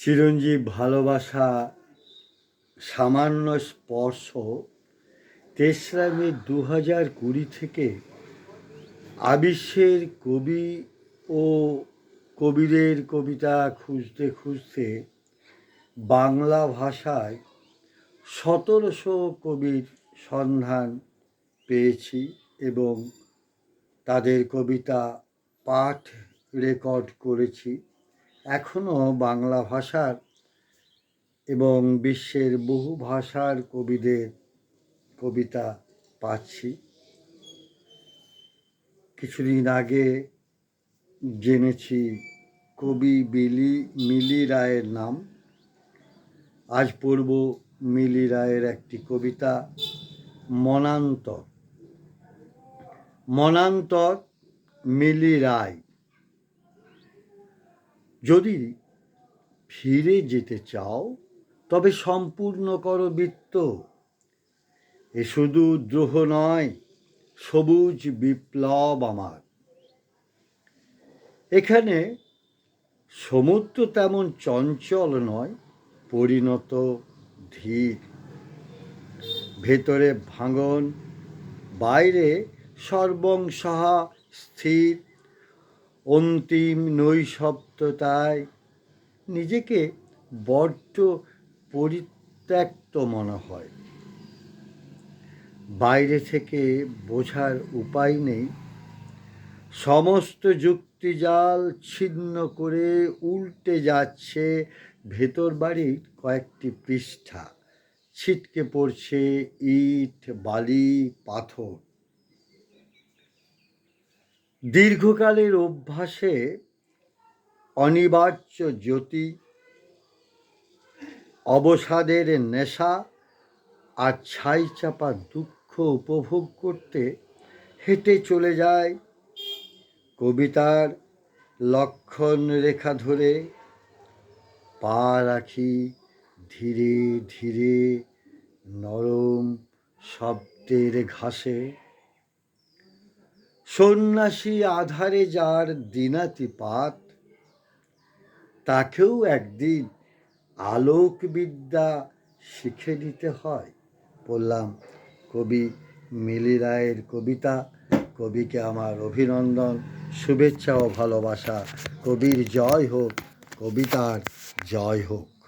চিরঞ্জীব ভালোবাসা, সামান্য স্পর্শ, তেসরা মে দু হাজার কুড়ি থেকে আবিশ্বের কবি ও কবিদের কবিতা খুঁজতে খুঁজতে বাংলা ভাষায় সতেরোশো কবির সন্ধান পেয়েছি এবং তাদের কবিতা পাঠ রেকর্ড করেছি। এখনও বাংলা ভাষার এবং বিশ্বের বহু ভাষার কবিদের কবিতা পাচ্ছি। কিছুদিন আগে জেনেছি কবি বিলি, মিলি রায়ের নাম। আজ পড়ব মিলি রায়ের একটি কবিতা, মনান্তর। মনান্তর মিলি রায়। যদি ফিরে যেতে চাও, তবে সম্পূর্ণ করো বৃত্ত। এ শুধু দ্রোহ নয়, সবুজ বিপ্লব আমার। এখানে সমুদ্র তেমন চঞ্চল নয়, পরিণত ধীর। ভেতরে ভাঙন, বাইরে সর্বংসহা স্থির। অন্তিম নৈশব্দতায় নিজেকে বড্ড পরিত্যক্ত মনে হয়। বাইরে থেকে বোঝার উপায় নেই। সমস্ত যুক্তিজাল ছিন্ন করে উল্টে যাচ্ছে ভেতর বাড়ির কয়েকটি পৃষ্ঠা। ছিটকে পড়ছে ইট, বালি, পাথর। দীর্ঘকালের অভ্যাসে অনিবার্য জ্যোতি, অবসাদের নেশা আর ছাই চাপা দুঃখ উপভোগ করতে হেঁটে চলে যায় কবিতার লক্ষণ রেখা ধরে। পা রাখি ধীরে ধীরে নরম শব্দের ঘাসে। সন্ন্যাসী আধারে যার দিনাতিপাত, তাকেও একদিন আলোকবিদ্যা শিখে নিতে হয়। বললাম, কবি মিলি রায়ের কবিতা, কবিকে আমার অভিনন্দন, শুভেচ্ছা ও ভালোবাসা। কবির জয় হোক, কবিতার জয় হোক।